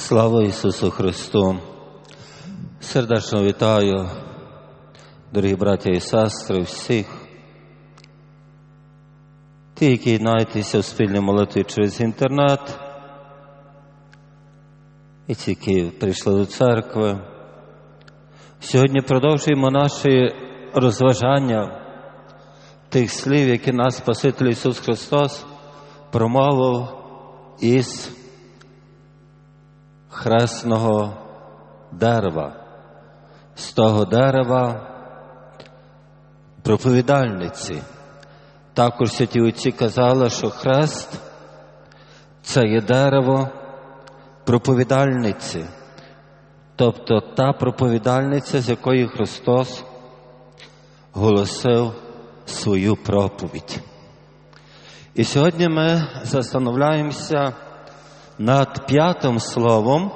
Слава Ісусу Христу! Сердечно вітаю, дорогі браття і сестри, всіх, ті, які єднаєтеся в спільній молитві через інтернет, і ті, які прийшли до церкви. Сьогодні продовжуємо наші розважання тих слів, які нас Спаситель Ісус Христос промовив із хресного дерева, з того дерева проповідальниці. Також святі отці казали, що хрест це є дерево проповідальниці, тобто та проповідальниця, з якої Христос голосив свою проповідь. І сьогодні ми застановляємося над п'ятим словом,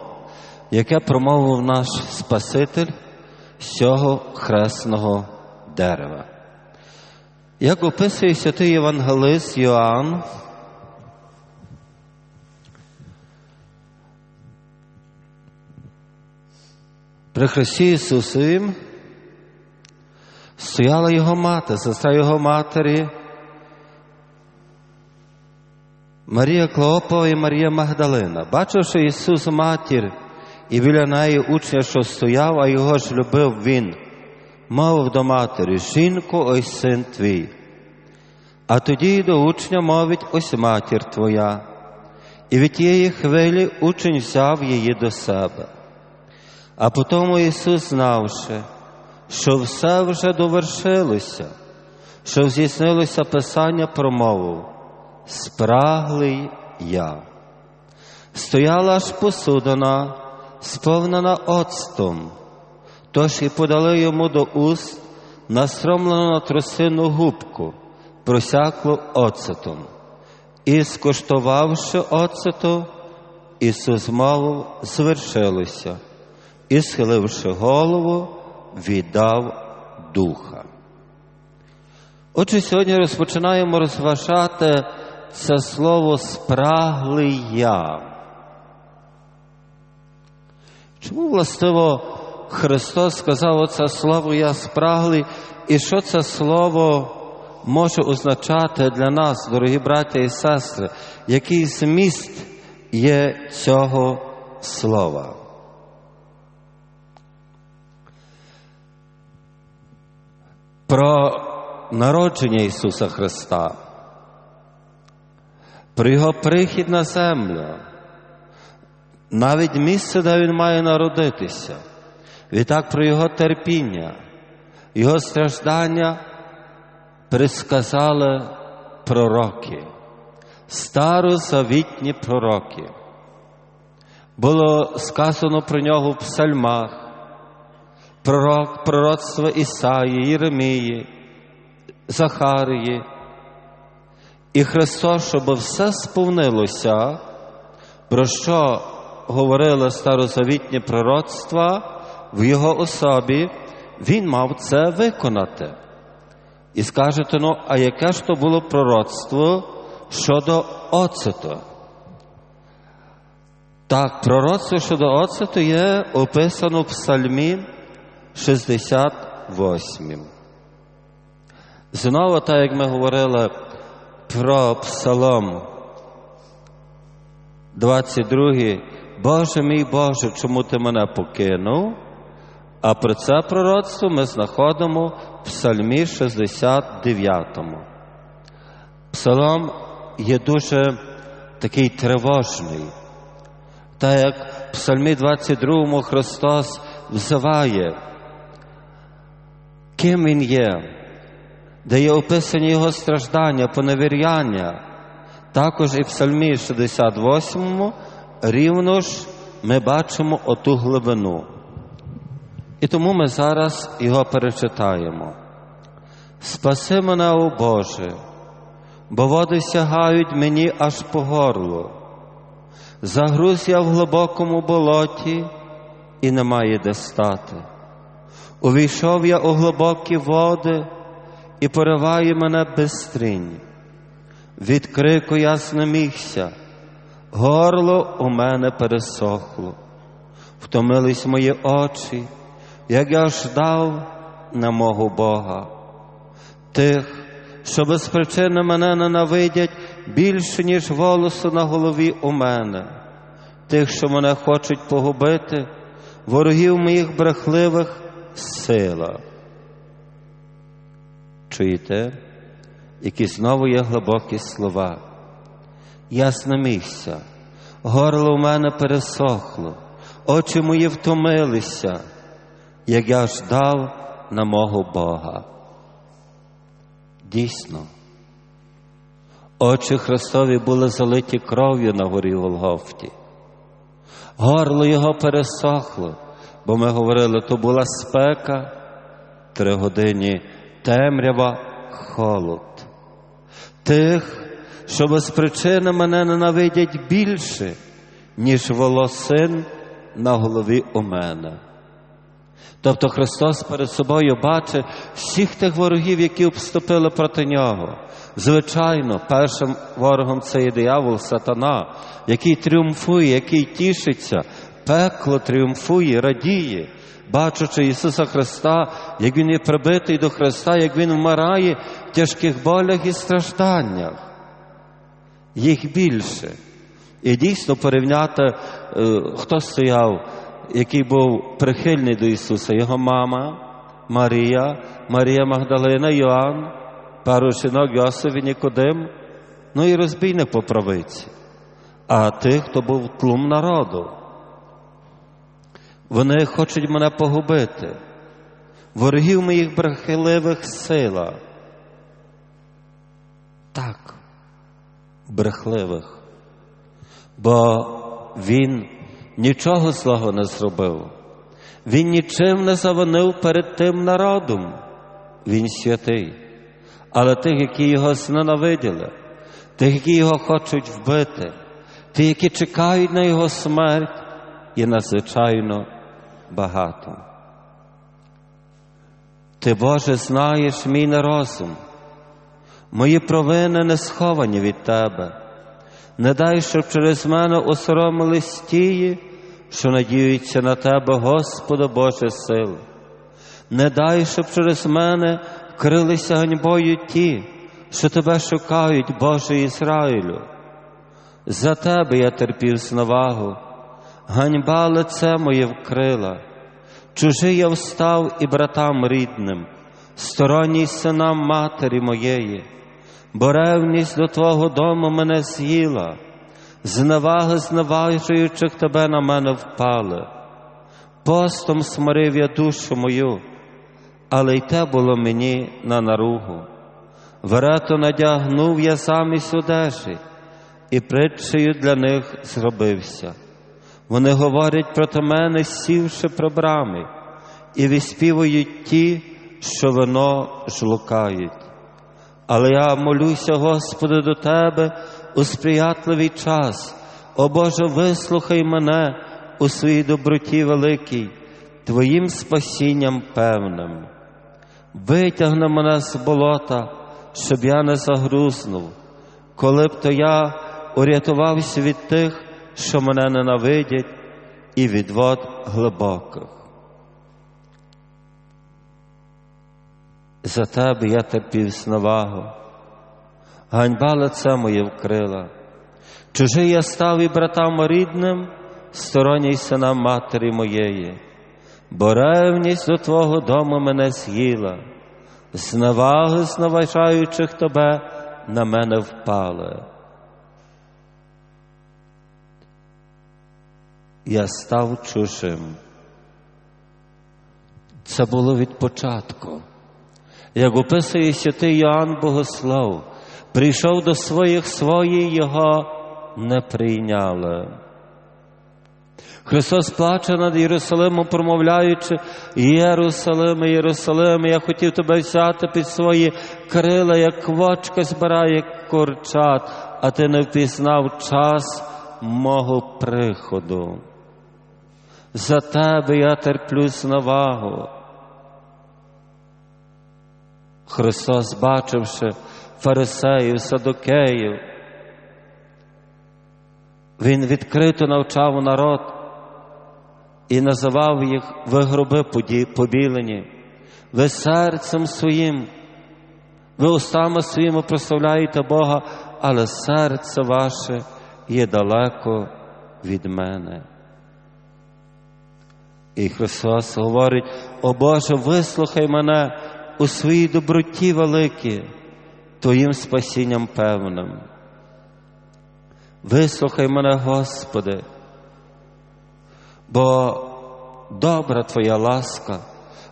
яке промовив наш Спаситель з цього хресного дерева. Як описує святий Євангелист Йоанн, при Христі Ісусовім стояла його мати, сестра його матері, Марія Клоопова і Марія Магдалина. Бачивши Ісус матір і біля неї учня, що стояв, а його ж любив він, мовив до матері, жінку, ось син твій. А тоді й до учня мовить ось матір твоя. І від тієї хвилі учень взяв її до себе. А потому Ісус, знавши, що все вже довершилося, що здійснилося Писання, промовив, спраглий я. Стояла ж посудина, сповнена оцтом, тож і подали йому до уст настромлену на тросину губку, просяклу оцетом. І, скуштувавши оцету, Ісус мовив, звершилося, і, схиливши голову, віддав духа. Отже, сьогодні розпочинаємо розважати це слово спраглий я. Чому властиво Христос сказав оце слово Я спраглий, і що це слово може означати для нас, дорогі браття і сестри, який зміст є цього слова? Про народження Ісуса Христа, про Його прихід на землю, навіть місце, де Він має народитися, відтак про Його терпіння, Його страждання присказали пророки, старозавітні пророки. Було сказано про нього в псальмах, пророк, пророцтва Ісаї, Єремії, Захарії. І Христос, щоб все сповнилося, про що говорили старозавітні пророцтва в Його особі, Він мав це виконати. І скажете, ну, а яке ж то було пророцтво щодо оцету? Так, пророцтво щодо оцету є описано в Псальмі 68. Знову, так як ми говорили про Псалом 22, Боже мій Боже, чому ти мене покинув? А про це пророцтво ми знаходимо в Псальмі 69. Псалом є дуже такий тривожний. Так як в Псальмі 22 Христос взиває, ким Він є, де є описані Його страждання, поневіряння, також і в Псальмі 68 рівно ж ми бачимо оту глибину. І тому ми зараз його перечитаємо. Спаси мене, о Боже, бо води сягають мені аж по горло. Загруз я в глибокому болоті і немає де стати. Увійшов я у глибокі води і пориває мене безстрінь. Від крику я знемігся, горло у мене пересохло, втомились мої очі, як я ждав на мого Бога, тих, що без причини мене ненавидять більше, ніж волосу на голові у мене, тих, що мене хочуть погубити, ворогів моїх брехливих сила. Чуєте, які знову є глибокі слова. Я знамігся, горло в мене пересохло, очі мої втомилися, як я ждав на мого Бога. Дійсно, очі Христові були залиті кров'ю на горі Голгофті. Горло його пересохло, бо ми говорили, то була спека, три години темрява, холод. Тих, що без причини мене ненавидять більше, ніж волосин на голові у мене. Тобто Христос перед собою бачить всіх тих ворогів, які обступили проти нього. Звичайно, першим ворогом це є диявол, сатана, який тріумфує, який тішиться, пекло тріумфує, радіє, бачучи Ісуса Христа, як Він є прибитий до Христа, як Він вмирає в тяжких болях і стражданнях. Їх більше. І дійсно порівняти, е, хто стояв, який був прихильний до Ісуса, його мама, Марія, Марія Магдалина, Йоанн, пару жінок Йосиф і Нікодим, ну і розбійник по правиці. А тих, хто був тлум народу. Вони хочуть мене погубити, ворогів моїх брехливих сила. Так, брехливих, бо він нічого злого не зробив, він нічим не завинив перед тим народом, він святий, але тих, які його зненавиділи, тих, які його хочуть вбити, ті, які чекають на його смерть, є надзвичайно багато. Ти, Боже, знаєш мій нерозум, мої провини не сховані від Тебе. Не дай, щоб через мене осоромились тії, що надіються на Тебе, Господа Боже сил. Не дай, щоб через мене вкрилися ганьбою ті, що Тебе шукають, Боже Ізраїлю. За Тебе я терпів зневагу, ганьба лице моє вкрила, чужий я встав і братам рідним, сторонній синам матері моєї, бо ревність до Твого дому мене з'їла, зневаги зневажуючих тебе на мене впали. Постом смирив я душу мою, але й те було мені на наругу. Верету надягнув я замість одежі, і притчею для них зробився. Вони говорять проти мене, сівши при брамі, і виспівують ті, що вино жлукають. Але я молюся, Господи, до Тебе у сприятливий час, о Боже, вислухай мене у своїй доброті великій, Твоїм спасінням певним. Витягни мене з болота, щоб я не загрузнув, коли б то я урятувався від тих, що мене ненавидять, і від вод глибоких. За тебе я терпів зневагу, ганьба лице моє вкрила. Чужий я став і братам рідним, сторонній синам матері моєї, бо ревність до Твого дому мене з'їла, зневаги зневажаючих тебе на мене впали. Я став чужим. Це було від початку. Як описує святий Йоанн Богослов, прийшов до своїх свої його не прийняли. Христос плаче над Єрусалимом, промовляючи, Єрусалиме, Єрусалиме, я хотів тебе взяти під свої крила, як квочка збирає курчат, а ти не впізнав час мого приходу. За тебе я терплю зневагу. Христос, бачивши фарисеїв, садокеїв, Він відкрито навчав народ і називав їх ви гроби побілені, ви серцем своїм, ви устами своїми прославляєте Бога, але серце ваше є далеко від мене. І Христос говорить, о Боже, вислухай мене у своїй доброті великій, Твоїм спасінням певним. Вислухай мене, Господи, бо добра Твоя ласка,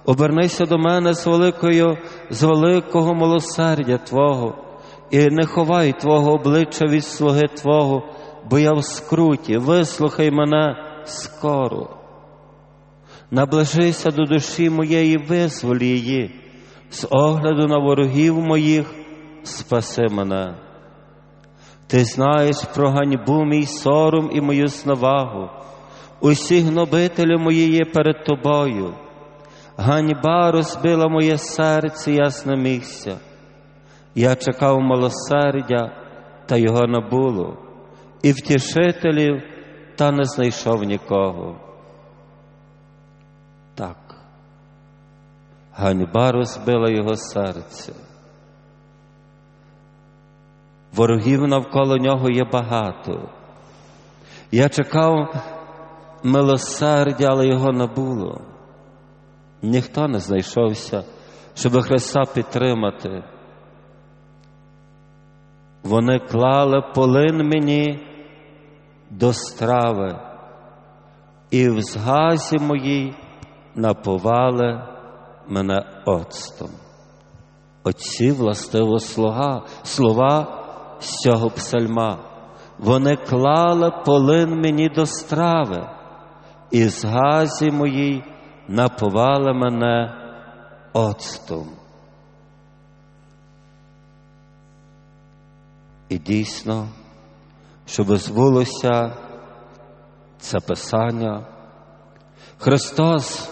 обернися до мене з великою, з великого милосердя Твого, і не ховай Твого обличчя від слуги Твого, бо я в скруті, вислухай мене скоро. Наближися до душі моєї, визволь її, з огляду на ворогів моїх, спаси мене. Ти знаєш про ганьбу мій сором і мою зневагу. Усі гнобителі мої є перед тобою. Ганьба розбила моє серце, я знемігся. Я чекав милосердя, та його не було, і втішителів, та не знайшов нікого. Ганьба розбила його серце. Ворогів навколо нього є багато. Я чекав милосердя, але його не було. Ніхто не знайшовся, щоб Христа підтримати. Вони клали полин мені до страви, і в згазі моїй наповали мене оцтом. Оці властиво слова, слова з цього псальма. Вони клали полин мені до страви, і з газі моїй наповали мене оцтом. І дійсно, щоб збулося це Писання, Христос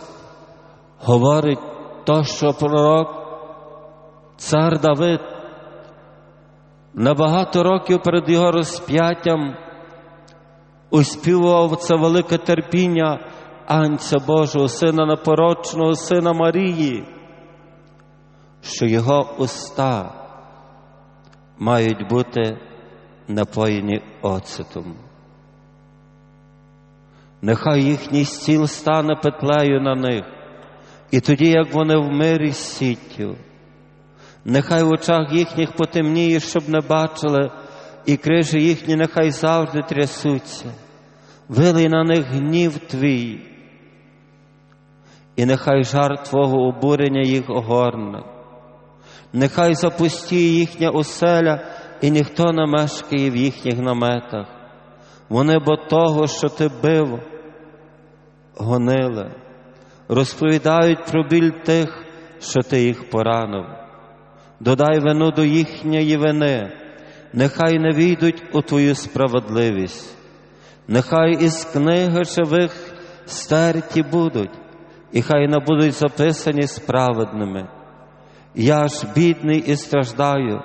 говорить то, що пророк, цар Давид, на багато років перед його розп'яттям успівував це велике терпіння Анця Божого, сина непорочного, сина Марії, що його уста мають бути напоєні оцетом. Нехай їхній стіл стане петлею на них, і тоді, як вони в мирі з сіттю, нехай в очах їхніх потемніє, щоб не бачили, і крижі їхні нехай завжди трясуться, вилий на них гнів твій, і нехай жар Твого обурення їх огорне, нехай запустіє їхня оселя, і ніхто не мешкає в їхніх наметах. Вони бо того, що ти бив, гонили, розповідають про біль тих, що ти їх поранив. Додай вину до їхньої вини, нехай не війдуть у твою справедливість, нехай із книги живих стерті будуть, і хай не будуть записані справедними. Я ж бідний і страждаю,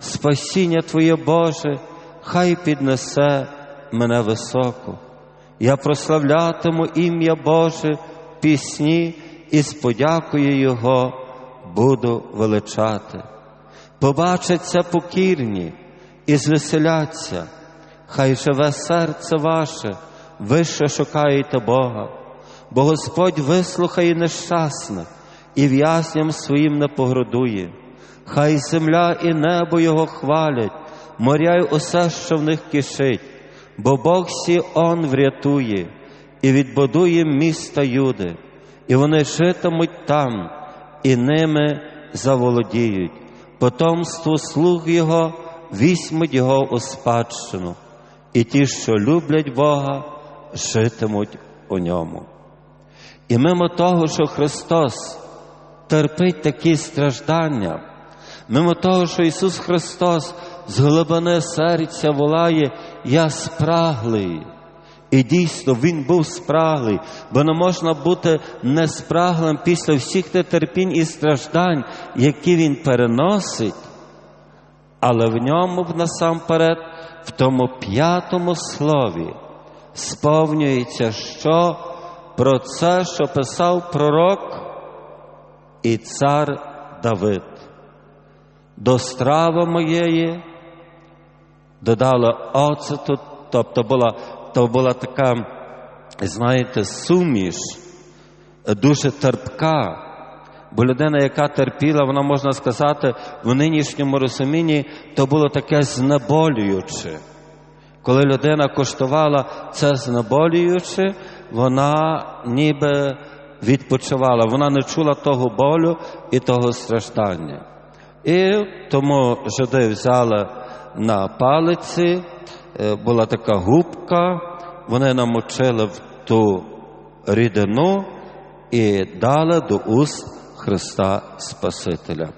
спасіння Твоє Боже, хай піднесе мене високо. Я прославлятиму ім'я Боже пісні і з подякою Його буду величати. Побачаться покірні і звеселяться, хай живе серце ваше, ви що шукаєте Бога, бо Господь вислухає нещасних і в'язням своїм не погродує. Хай земля і небо Його хвалять, моря й усе, що в них кишить, бо Бог Сіон врятує і відбудує міста Юди, і вони житимуть там, і ними заволодіють. Потомство слуг Його візьмуть Його у спадщину, і ті, що люблять Бога, житимуть у ньому. І мимо того, що Христос терпить такі страждання, мимо того, що Ісус Христос з глибини серця волає, я спраглий. І дійсно Він був спраглий, бо не можна бути неспраглим після всіх тих терпінь і страждань, які Він переносить, але в ньому насамперед в тому п'ятому слові сповнюється що про це, що писав пророк і цар Давид. До страви моєї додала оцету, тобто була, то була така, знаєте, суміш, дуже терпка. Бо людина, яка терпіла, вона можна сказати, в нинішньому розумінні то було таке знеболююче. Коли людина коштувала це знеболююче, вона ніби відпочивала, вона не чула того болю і того страждання. І тому жиди взяли на палиці, е, була така губка, вона намочила в ту рідину і дала до уст Христа Спасителя.